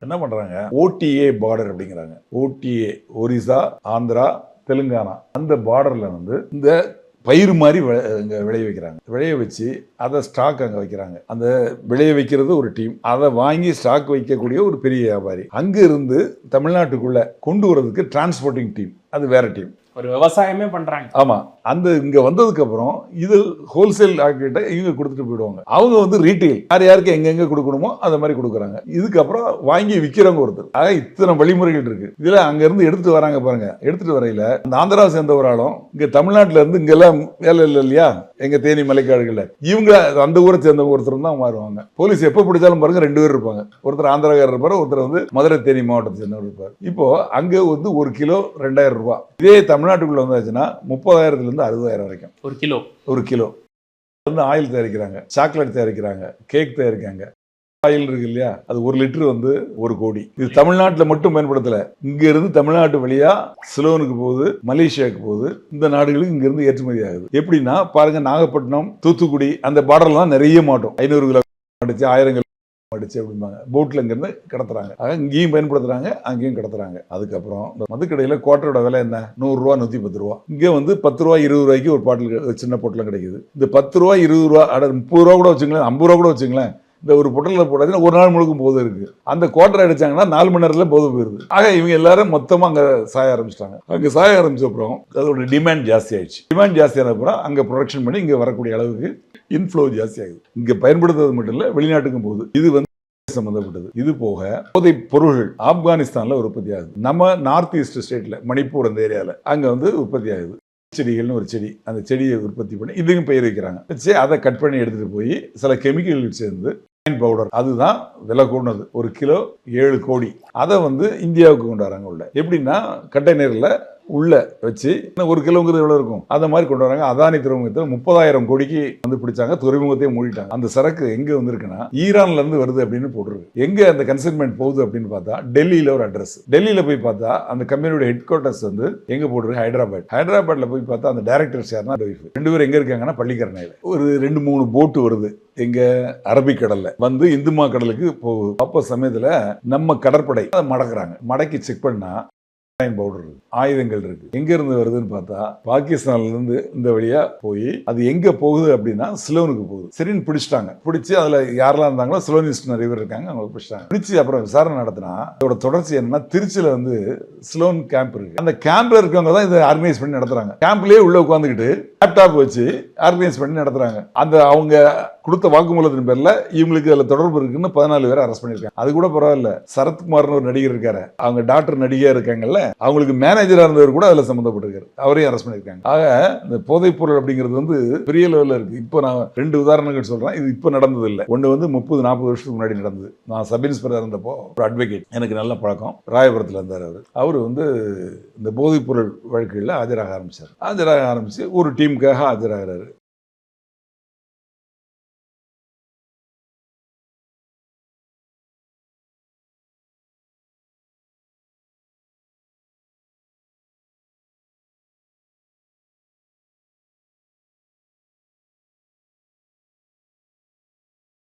என்ன பண்றாங்க? OTA border அப்படிங்கிறாங்க. ஓடிஏ ஒரிசா ஆந்திரா தெலுங்கானா. அந்த பார்டர்ல வந்து இந்த பயிர் மாதிரி விளை- விளைய வைக்கிறாங்க. விளைய வச்சு அதை ஸ்டாக் அங்கே வைக்கிறாங்க. அந்த விளைய வைக்கிறது ஒரு டீம் அதை வாங்கி ஸ்டாக் வைக்கக்கூடிய ஒரு பெரிய வியாபாரி. அங்கே இருந்து தமிழ்நாட்டுக்குள்ள கொண்டு வரதுக்கு டிரான்ஸ்போர்ட்டிங் டீம் அது வேற டீம் ஒரு விவசாயமே பண்றாங்க. ஆமா. அந்த இங்க வந்ததுக்கு அப்புறம் இது ஹோல்சேல் ஆக்கிட்ட இவங்க கொடுத்துட்டு போயிடுவாங்க. அவங்க வந்து ரீட்டைல் யார் யாருக்கு எங்கெங்க கொடுக்கணுமோ அந்த மாதிரி கொடுக்குறாங்க. இதுக்கப்புறம் வாங்கி விற்கிறவங்க ஒருத்தர். ஆக இத்தனை வழிமுறைகள் இருக்கு. இதுல அங்க இருந்து எடுத்துட்டு வராங்க பாருங்க. எடுத்துட்டு வரையில அந்த ஆந்திரா சேர்ந்த ஒரு ஆளும் இங்க தமிழ்நாட்டுல இருந்து இங்க எல்லாம் வேலை இல்லை இல்லையா? எங்க தேனி மலைக்காடுகள்ல. இவங்க அந்த ஊரை சேர்ந்த ஒருத்தர் தான் மாறுவாங்க. போலீஸ் எப்ப பிடிச்சாலும் பாருங்க ரெண்டு பேர் இருப்பாங்க. ஒருத்தர் ஆந்திராக்காரர் இருப்பாரு ஒருத்தர் வந்து மதுரை தேனி மாவட்டத்தை சேர்ந்தவர் இருப்பார். இப்போ அங்க வந்து ஒரு கிலோ ரெண்டாயிரம் ரூபாய். இதே தமிழ் தமிழ்நாட்டுக்குள்ள வந்தாச்சுன்னா முப்பதாயிரத்துல இருந்து அறுபதாயிரம் வரைக்கும். ஒரு கிலோ. ஒரு கிலோ. வந்து ஆயில் தயாரிக்கிறாங்க சாக்லேட் தயாரிக்கிறாங்க கேக் தயாரிக்காங்க ஆயில் இருக்கு இல்லையா? அது ஒரு லிட்டர் வந்து ஒரு கோடி. இது தமிழ்நாட்டில் மட்டும் பயன்படுத்தல. இங்க இருந்து தமிழ்நாட்டு வழியா சிலோனுக்கு போகுது மலேசியாவுக்கு போகுது. இந்த நாடுகளுக்கு இங்க இருந்து ஏற்றுமதி ஆகுது. எப்படின்னா பாருங்க நாகப்பட்டினம் தூத்துக்குடி அந்த பார்டர்லாம் நிறைய மாட்டோம். ஐநூறு கிலோ அடிச்சு ஆயிரம் கிலோ அடிச்சு அப்படிம்பாங்க. போட்டில் இங்கேருந்து கடத்துறாங்க. ஆக இங்கேயும் பயன்படுத்துறாங்க அங்கேயும் கடத்துறாங்க. அதுக்கப்புறம் இந்த மதுக்கடையில் குவார்ட்டரோட விலை என்ன? நூறுரூவா நூற்றி பத்து ரூபா இங்கே வந்து பத்து ரூபா இருபது ரூபாய்க்கு ஒரு பாட்டில் சின்ன பொட்டலம் கிடைக்குது. இந்த பத்து ரூபா இருபது ரூபா அட முப்பது ரூபா கூட வச்சுங்களேன் ஐம்பது ரூபா கூட வச்சுங்களேன் இந்த ஒரு பொட்டலில் போட்டாச்சுன்னா ஒரு நாள் முழுக்கும் போதும் இருக்கு. அந்த குவார்டர் அடிச்சாங்கன்னா நாலு மணி நேரத்தில் போதும் போயிருது. ஆக இவங்க எல்லாரும் மொத்தமாக அங்கே சாய ஆரம்பிச்சிட்டாங்க. அங்கே சாய ஆரம்பிச்ச அப்புறம் அதோட டிமாண்ட் ஜாஸ்தி ஆயிடுச்சு. டிமாண்ட் ஜாஸ்தியான அப்புறம் அங்கே ப்ரொடக்ஷன் பண்ணி இங்கே வரக்கூடிய அளவுக்கு இன்ஃப்ளோ ஜாஸ்தியாகுது. இங்கே இங்க பயன்படுத்துறது மட்டும் இல்லை வெளிநாட்டுக்கும் போகுது. இது வந்து சம்பந்தப்பட்டது. இது போக போதை பொருள்கள் ஆப்கானிஸ்தான்ல உற்பத்தி ஆகுது. நம்ம நார்த் ஈஸ்ட் ஸ்டேட்ல மணிப்பூர் அந்த ஏரியாவில் அங்க வந்து உற்பத்தி ஆகுது. செடிகள்னு ஒரு செடி அந்த செடியை உற்பத்தி பண்ணி இதுக்கும் பெயர் வைக்கிறாங்க. வச்சு அதை கட் பண்ணி எடுத்துட்டு போய் சில கெமிக்கல்கள் சேர்ந்து பவுடர் அதுதான் விலை கூடது ஒரு கிலோ ஏழு கோடி. அதை வந்து இந்தியாவுக்கு கொண்டு வராங்க உள்ள. எப்படின்னா கண்டெய்னரில் உள்ள வச்சு இன்னும் ஒரு கிலோங்கிறது எவ்வளவு இருக்கும்? அந்த மாதிரி கொண்டு வராங்க. அதானி துறைமுகத்தில் முப்பதாயிரம் கோடிக்கு வந்து பிடிச்சாங்க. துறைமுகத்தையே மூடிட்டாங்க. அந்த சரக்கு எங்க வந்திருக்குன்னா ஈரான்ல இருந்து வருது அப்படின்னு போட்டுருக்கு எங்க அந்த கன்சைன்மெண்ட் போகுது அப்படின்னு பார்த்தா டெல்லியில ஒரு அட்ரஸ் டெல்லியில போய் பார்த்தா அந்த கம்பெனியோட ஹெட் குவார்ட்டர்ஸ் வந்து எங்க போட்டுருக்கு? ஹைதராபாத். ஹைதராபாத்ல போய் பார்த்தா அந்த டைரக்டர்ஸ் யாருன்னா wife. ரெண்டு பேரும் எங்க இருக்காங்கன்னா பள்ளிக்கரணையில. ஒரு ரெண்டு மூணு போட்டு வருது. எங்க? அரபிக்கடல்ல வந்து இந்துமா கடலுக்கு போகுது. அப்போ சமயத்துல நம்ம கடற்படை அதை மடக்குறாங்க. மடக்கி செக் பண்ணா பவுடர் இருக்கு ஆயுதங்கள் இருக்கு. எங்க இருந்து வருதுன்னு பார்த்தா பாகிஸ்தான்ல இருந்து இந்த வழியா போய் அது எங்க போகுது அப்படின்னா சிலோனுக்கு போகுது. சரின்னு பிடிச்சிட்டாங்க. பிடிச்சி அதுல யாரெல்லாம் இருந்தாங்களோ சிலோனிஸ்ட் நிறைய பேர் இருக்காங்க அவங்க பிடிச்சிட்டாங்க. பிடிச்சி அப்புறம் விசாரணை நடத்தினா இதோட தொடர்ச்சி என்னன்னா திருச்சியில வந்து சிலோன் கேம்ப் இருக்கு. அந்த கேம்ப்ல இருக்கவங்க தான் இதை ஆர்கனைஸ் பண்ணி நடத்துறாங்க. கேம்ப்லயே உள்ள உட்காந்துக்கிட்டு லேப்டாப் வச்சு ஆர்கனைஸ் பண்ணி நடத்துறாங்க. அந்த அவங்க கொடுத்த வாக்குமூலத்தின் பேர்ல இவங்களுக்கு அதுல தொடர்பு இருக்குன்னு பதினாலு பேர் அரெஸ்ட் பண்ணிருக்காங்க அது கூட பரவாயில்ல. சரத்குமார்னு ஒரு நடிகர் இருக்காரு. அவங்க டாக்டர் நடிகையா இருக்காங்கல்ல அவங்களுக்கு மேனேஜராக இருந்தவர் கூட அதில் சம்மந்தப்பட்டிருக்கார். அவரையும் அரெஸ்ட் பண்ணியிருக்காங்க. ஆக இந்த போதைப் பொருள் அப்படிங்கிறது வந்து பெரிய லெவலில் இருக்குது இப்போ நான் ரெண்டு உதாரணங்கள் சொல்கிறேன் இது இப்போ நடந்தது இல்லை ஒன்று வந்து முப்பது நாற்பது வருஷத்துக்கு முன்னாடி நடந்தது. நான் சப் இன்ஸ்பெக்டர் இருந்தப்போ ஒரு அட்வொகேட் எனக்கு நல்ல பழக்கம். ராயபுரத்தில் இருந்தார் அவர். அவர் வந்து இந்த போதைப் பொருள் வழக்குகளில் ஆஜராக ஆரம்பிச்சார். ஆஜராக ஆரம்பித்து ஒரு டீமுக்காக ஆஜராகிறாரு.